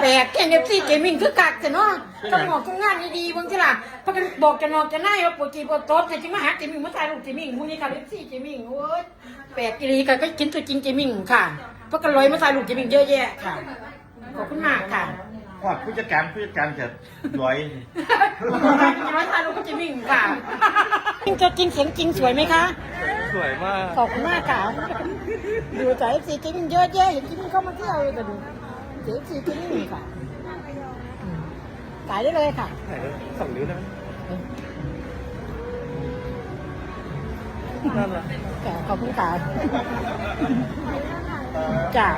แปลกแค่เอฟซีเกมมิ่งคือกักแต่เนาะต้องบอกต้องงานดีๆบางทีล่ะเพราะกันบอกจะนอกจะหน้าว่าปวดจีปวดโต๊ดแต่จริงมาหาเกมมิ่งมาถ่ายรูปเกมมิ่งพวกนี้กับเอฟซีเกมมิ่งโอ้ยแปลกกีรีกันก็กินตัวจริงเกมมิ่งค่ะเพราะกันลอยมาถ่ายรูปเกมมิ่งเยอะแยะค่ะ ขอบคุณมากค่ะว่าผู้จัดการผู้จัดการจะร้อยร้อยถ่ายรูปเกมมิ่งค่ะจริงตัวจริงเสียงจริงสวยไหมคะ สวยมาก ขอบคุณมากค่ะดูจากเอฟซีกินเยอะแยะเห็นกินเข้ามาเที่ยวเลยแต่ดู เอฟซีกินนี่ค่ะอืมขายได้เลยค่ะสองนิ้วได้ไหมนั่นแหละจ้ะขอบคุณค่ะจ้ะ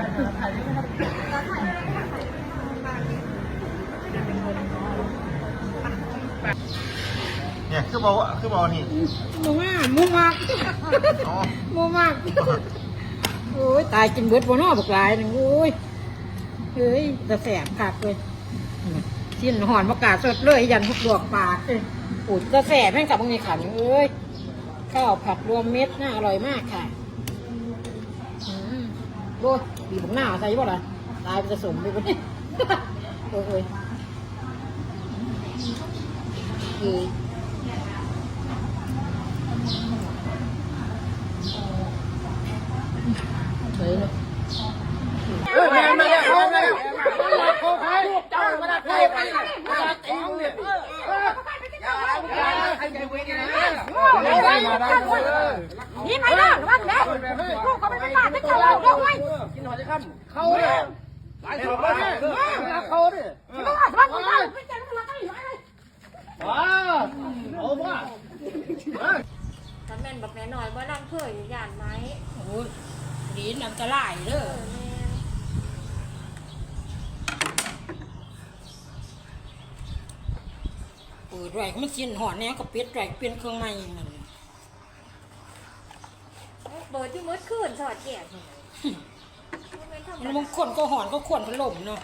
เนี่ยคือบอกว่าคือบอกนี่มูมากมูมากอ๋อมูมากโอ้ยตายกินเบิดบนนอบักหลายหนึ่งโอ้ย เฮ้ยจะแสบคักเลยชิ้นหอนมะกาสดเลยยันพวกดวกปากเลยอุดจะแสบแม่งกับมึงในขันเอ้ยข้าวผัดรวมเม็ดน่าอร่อยมากค่ะโอ้ยบีบหน้าใส่บ่ล่ะตายไปจะสมไปบ่เนี่ยโอ้ยโอ้ยเอ้ยเลยเนาะ เออแม่ไม่ได้เขาไม่ได้โคใครเจ้าไม่ได้ใครไปมาตีมึงเนี่ยเอออย่าอย่าใครจะเว้นนะมา ได้นี่ไม่ได้ว่าแล้ลูกเขาไม่ได้มาไม่เจอเราด้วยกินหอยจะขั้นเขาเนี่ยหลายสองแล้วเนี่ยเขาเนี่ยไม่ว่าว่าไม่ได้ไม่เจอเราไม่ว้าเอาว่าถ้าแม่นบักแม่น้อยบ่นั่งเพื่อยู่ย่านไหมโอ้ยดีนอันตรายเด้อเออแม่นเปิดไว้มันสิ้นหอนแนวกับเป็ดไว้เป็นเครื่องใหม่มัน ปิดที่มืดคืนสอดแก่บ่แม่นธรรมมันดาบางคนก็หอนก็ขวนพัดลมเนาะ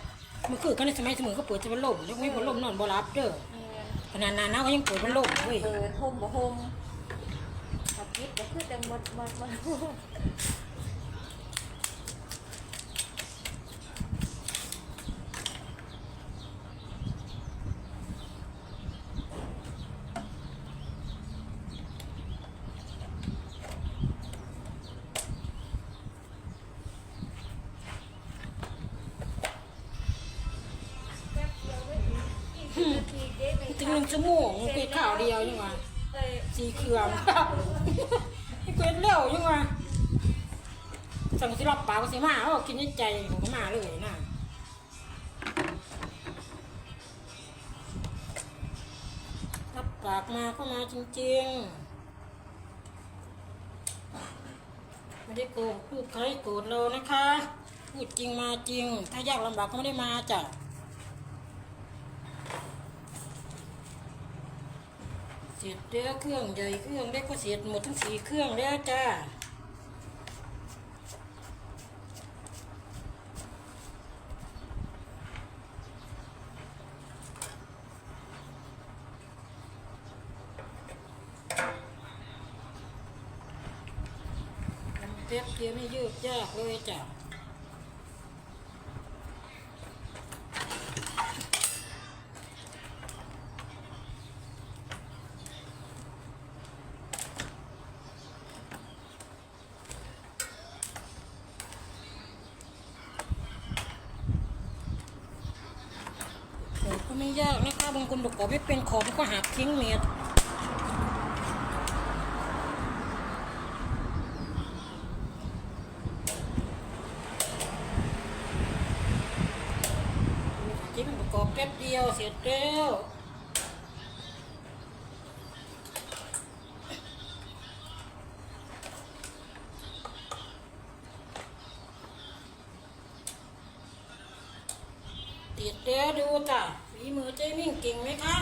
มันคือกันในสมัยเสมอก็เปิดจะพัดลมยกไม่พัดลมนอนบ่รับเด้อแม่นขนาดนั้นนะก็ยังเปิดพัดลมเว้ยเปิดห่มบ่ห่มกับพิษก็คือจังหมดหมดหมด ถึงหนึ่งชั่วโมงเป็ดข้าวเดียวยังไงสีเครื่องเป็ดเร็วยังไงสั่งสิรับปากสิมาเอากินในใจของมาเลยนะรับปากมาก็มาจริงๆ ไม่ได้โกงพูดใครโกรธเรานะคะ พูดจริงมาจริง ถ้ายากลำบากก็ไม่ได้มาจ้ะ เสร็จแล้วเครื่องใหญ่เครื่องเล็กก็เสร็จหมดทั้งสี่เครื่องแล้วจ้าทำเป๊บเดียวไม่ยืดยากเลยจ้ะโอ้ ก็ไม่ยากนะคะบางคนบอกว่าไม่เป็นของก็หักทิ้งเมียจิ้มประกอบแป๊บเดียวเสร็จแล้วติดแล้วดูจ้ะ มือเจ๊มิ่งเก่งไหมคะ